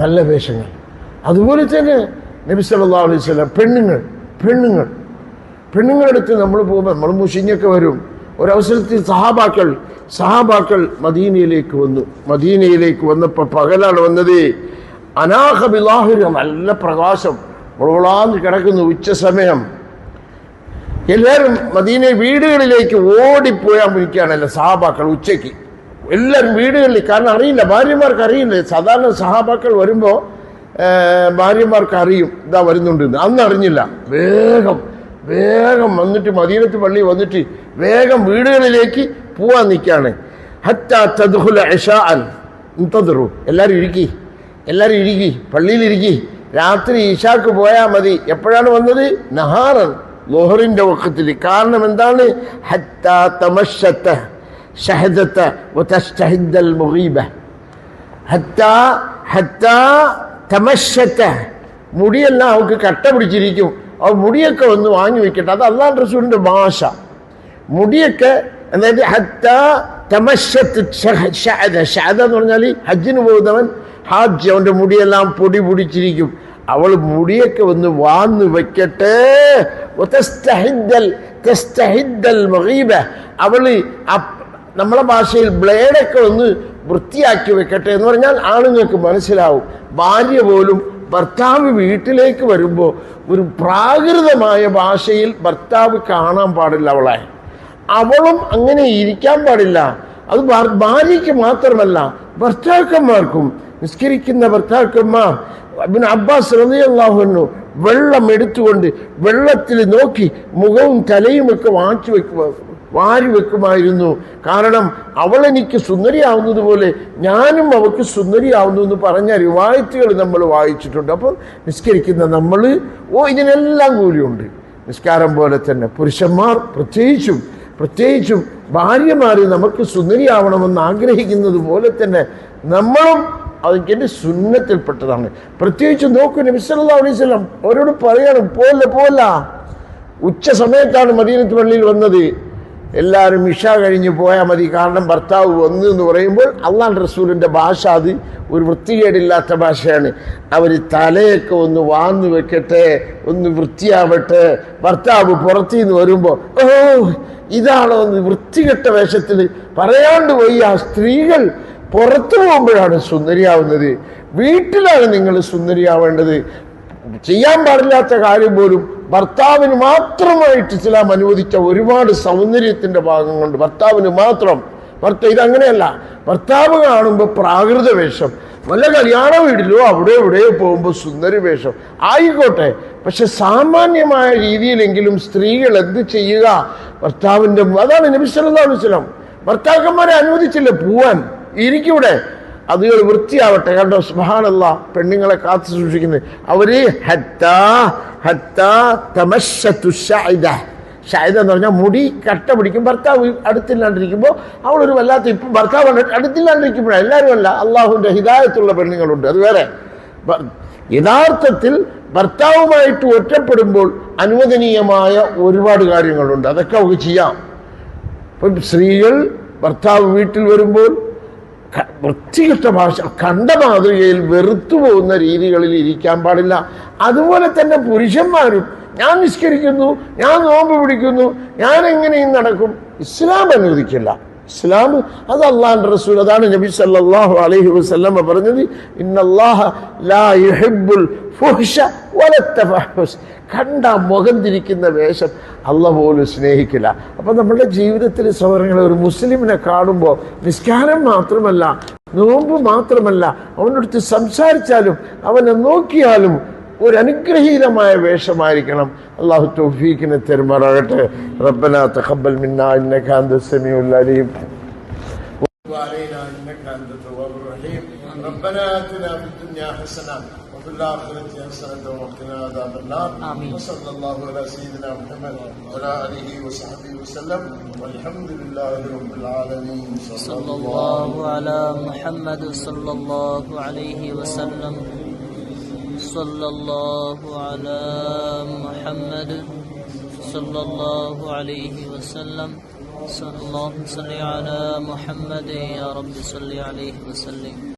നല്ല വേഷങ്ങൾ. അതുപോലെ തന്നെ നബി സല്ലല്ലാഹു അലൈഹി വസല്ലം പെണ്ണുങ്ങൾ പെണ്ണുങ്ങൾ. പെണ്ണുങ്ങളടുത്ത് നമ്മൾ പോകുമ്പോൾ നമ്മൾ മുഷിഞ്ഞൊക്കെ വരും. ഒരവസരത്തിൽ സഹാബാക്കൾ സഹാബാക്കൾ മദീനയിലേക്ക് വന്നു. മദീനയിലേക്ക് വന്നപ്പോൾ പകലാണ് വന്നത് അനാഹബിലാഹുര നല്ല പ്രകാശം. മുളവളാന്ന് കിടക്കുന്നു ഉച്ച സമയം. എല്ലാവരും മദീന വീടുകളിലേക്ക് ഓടിപ്പോയാൻ വിളിക്കുകയാണല്ലോ സഹാബാക്കൾ ഉച്ചയ്ക്ക്. എല്ലാവരും വീടുകളിൽ കാരണം അറിയില്ല ഭാര്യമാർക്ക് അറിയില്ല. സാധാരണ സഹാബാക്കൾ വരുമ്പോൾ ഭാര്യമാർക്ക് അറിയും ഇതാ വരുന്നുണ്ട് അന്ന് അറിഞ്ഞില്ല. വേഗം വേഗം വന്നിട്ട് മദീനത്ത് പള്ളി വന്നിട്ട് വേഗം വീടുകളിലേക്ക് പോവാൻ നിൽക്കുകയാണ്. ഇന്തദറു എല്ലാവരും ഇരിക്കി എല്ലാവരും ഇരിക്കി പള്ളിയിൽ ഇരിക്കി. രാത്രി ഇഷാക്ക് പോയാൽ മതി. എപ്പോഴാണ് വന്നത്? നഹാറൻ ലോഹറിന്റെ വക്കത്തിൽ. കാരണം എന്താണ്? ഹത്താ തമശത്ത ഷഹദത്ത വതസ്തഹിദ്ദൽ മുഗീബ ഹത്ത ഹത്ത തമശത്ത മുടിയെല്ലാം അവൾക്ക് കട്ട പിടിച്ചിരിക്കും. അവ മുടിയൊക്കെ ഒന്ന് വാങ്ങി വെക്കട്ടെ. അത് അള്ളാൻ റസൂലിന്റെ ഭാഷ. മുടിയൊക്കെ അതായത് ഹത്ത തമശത്ത് ഷഹ- ഷഹദ ഷഹദ എന്ന് പറഞ്ഞാൽ ഹജ്ജിന് പോകുന്നവൻ ഹാജ് അവന്റെ മുടിയെല്ലാം പൊടി പിടിച്ചിരിക്കും. അവൾ മുടിയൊക്കെ ഒന്ന് വാന്ന് വെക്കട്ടെ. അവൾ അപ്- നമ്മളെ ഭാഷയിൽ ബ്ലേഡൊക്കെ ഒന്ന് വൃത്തിയാക്കി വെക്കട്ടെ എന്ന് പറഞ്ഞാൽ ആണുങ്ങൾക്ക് മനസ്സിലാവും. ഭാര്യ പോലും ഭർത്താവ് വീട്ടിലേക്ക് വരുമ്പോൾ ഒരു പ്രാകൃതമായ ഭാഷയിൽ ഭർത്താവ് കാണാൻ പാടില്ല അവളെ. അവളും അങ്ങനെ ഇരിക്കാൻ പാടില്ല. അത് ഭാര്യയ്ക്ക് മാത്രമല്ല ഭർത്താക്കന്മാർക്കും. നിസ്കരിക്കുന്ന ഭർത്താക്കന്മാർ പിന്നെ അബ്ബാസ് റളിയല്ലാഹുവിനു വെള്ളം എടുത്തുകൊണ്ട് വെള്ളത്തിൽ നോക്കി മുഖവും തലയുമൊക്കെ വാങ്ങിച്ചു വെക്കുക വാരി വെക്കുമായിരുന്നു. കാരണം അവൾ എനിക്ക് സുന്ദരിയാവുന്നത് പോലെ ഞാനും അവൾക്ക് സുന്ദരിയാവുന്നു എന്ന് പറഞ്ഞ റിവായത്തുകൾ നമ്മൾ വായിച്ചിട്ടുണ്ട്. അപ്പം നിസ്കരിക്കുന്ന നമ്മൾ ഓ ഇതിനെല്ലാം കൂലിയുണ്ട്. നിസ്കാരം പോലെ തന്നെ പുരുഷന്മാർ പ്രത്യേകിച്ചും പ്രത്യേകിച്ചും ഭാര്യമാർ നമുക്ക് സുന്ദരിയാവണമെന്ന് ആഗ്രഹിക്കുന്നത് പോലെ തന്നെ നമ്മളും അതിന്റെ സുന്നത്തിൽപ്പെട്ടതാണ്. പ്രത്യേകിച്ച് നോക്കൂ നിമിഷം വസല്ലം അവരോട് പറയണം പോല പോല ഉച്ച സമയത്താണ് മദീനത്ത് പള്ളിയിൽ വന്നത്. എല്ലാവരും ഇഷ കഴിഞ്ഞ് പോയാൽ മതി. കാരണം ഭർത്താവ് വന്നു എന്ന് പറയുമ്പോൾ അള്ളാൻ റസൂലിന്റെ ഭാഷ അത് ഒരു വൃത്തികേടില്ലാത്ത ഭാഷയാണ്. അവർ തലയൊക്കെ ഒന്ന് വാന്നു വെക്കട്ടെ ഒന്ന് വൃത്തിയാവട്ടെ. ഭർത്താവ് പുറത്തു നിന്ന് വരുമ്പോൾ ഓ ഇതാണോ ഒന്ന് വൃത്തികെട്ട വേഷത്തിൽ പറയാണ്ട് പോയി. ആ സ്ത്രീകൾ പുറത്തു പോകുമ്പോഴാണ് സുന്ദരിയാവുന്നത്. വീട്ടിലാണ് നിങ്ങൾ സുന്ദരിയാവേണ്ടത്. ചെയ്യാൻ പാടില്ലാത്ത കാര്യം പോലും ഭർത്താവിന് മാത്രമായിട്ട് ഇസ്ലാം അനുവദിച്ച ഒരുപാട് സൗന്ദര്യത്തിന്റെ കൊണ്ട് ഭർത്താവിന് മാത്രം. ഭർത്ത ഇതങ്ങനെയല്ല. ഭർത്താവ് കാണുമ്പോൾ പ്രാകൃത വേഷം. വല്ല കല്യാണ വീട്ടിലോ അവിടെ എവിടെയോ പോകുമ്പോൾ സുന്ദരി വേഷം. ആയിക്കോട്ടെ. പക്ഷെ സാമാന്യമായ രീതിയിലെങ്കിലും സ്ത്രീകൾ എന്ത് ചെയ്യുക? ഭർത്താവിന്റെ അതാണ് നബി സല്ലല്ലാഹു അലൈഹി വസല്ലം. ഭർത്താക്കന്മാരെ അനുവദിച്ചില്ല. പോവാൻ. ഇരിക്കൂടെ. അതുകൾ വൃത്തിയാവട്ടെ. കണ്ടോ? സ്മഹാനല്ല പെണ്ണുങ്ങളെ കാത്തു സൂക്ഷിക്കുന്നത്. അവർ ഷായിദ എന്ന് പറഞ്ഞാൽ മുടി കട്ട പിടിക്കും. ഭർത്താവ് അടുത്തില്ലാണ്ടിരിക്കുമ്പോൾ അവളൊരു വല്ലാത്ത ഇപ്പം ഭർത്താവ് അടുത്തില്ലാണ്ടിരിക്കുമ്പോഴാണ്. എല്ലാവരും അല്ല അള്ളാഹുവിന്റെ ഹിദായത്തുള്ള പെണ്ണുങ്ങളുണ്ട്. അത് വേറെ. യഥാർത്ഥത്തിൽ ഭർത്താവുമായിട്ട് ഒറ്റപ്പെടുമ്പോൾ അനുവദനീയമായ ഒരുപാട് കാര്യങ്ങളുണ്ട്. അതൊക്കെ അവർക്ക് ചെയ്യാം. ഇപ്പം സ്ത്രീകൾ ഭർത്താവ് വീട്ടിൽ വരുമ്പോൾ വൃത്തികെട്ട ഭാഷ. കണ്ട മാതൃകയിൽ വെറുത്തു പോകുന്ന രീതികളിൽ ഇരിക്കാൻ പാടില്ല. അതുപോലെ തന്നെ പുരുഷന്മാരും ഞാൻ നിഷ്കരിക്കുന്നു ഞാൻ നോമ്പ് പിടിക്കുന്നു ഞാൻ എങ്ങനെയും നടക്കും. ഇസ്ലാം അനുവദിക്കില്ല. ഇസ്ലാം. അത് അള്ളാഹിന്റെ റസൂൽ. അതാണ് നബി സല്ലാഹു അലൈഹി വസ്ല്ല പറഞ്ഞത് കണ്ട മുഖം തിരിക്കുന്ന വേഷം. അല്ല പോലും സ്നേഹിക്കില്ല. അപ്പം നമ്മുടെ ജീവിതത്തിൽ സൗകര്യങ്ങൾ ഒരു മുസ്ലിമിനെ കാണുമ്പോൾ നിസ്കാരം മാത്രമല്ല നോമ്പ് മാത്രമല്ല അവനടുത്ത് സംസാരിച്ചാലും അവനെ നോക്കിയാലും ഒരു അനുഗ്രഹീതമായ വേഷമായിരിക്കണം അള്ളാഹു തൗഫീഖിനെ തെരുമാറാകട്ടെ റബ്ബന തഖബ്ബൽ മിന്നാ ഇന്നക അന്ത സമീഉൽ അലീം وعلينا انك انت التواب الرحيم ربنا اتنا في الدنيا حسنه وفي الاخره حسنه وقنا عذاب النار آمين. وصلى الله على سيدنا محمد وعلى اله وصحبه وسلم والحمد لله رب العالمين صلى الله على محمد صلى الله عليه وسلم صلى الله على محمد صلى الله عليه وسلم. صلى الله صل على محمد يا رب صل عليه وسلم.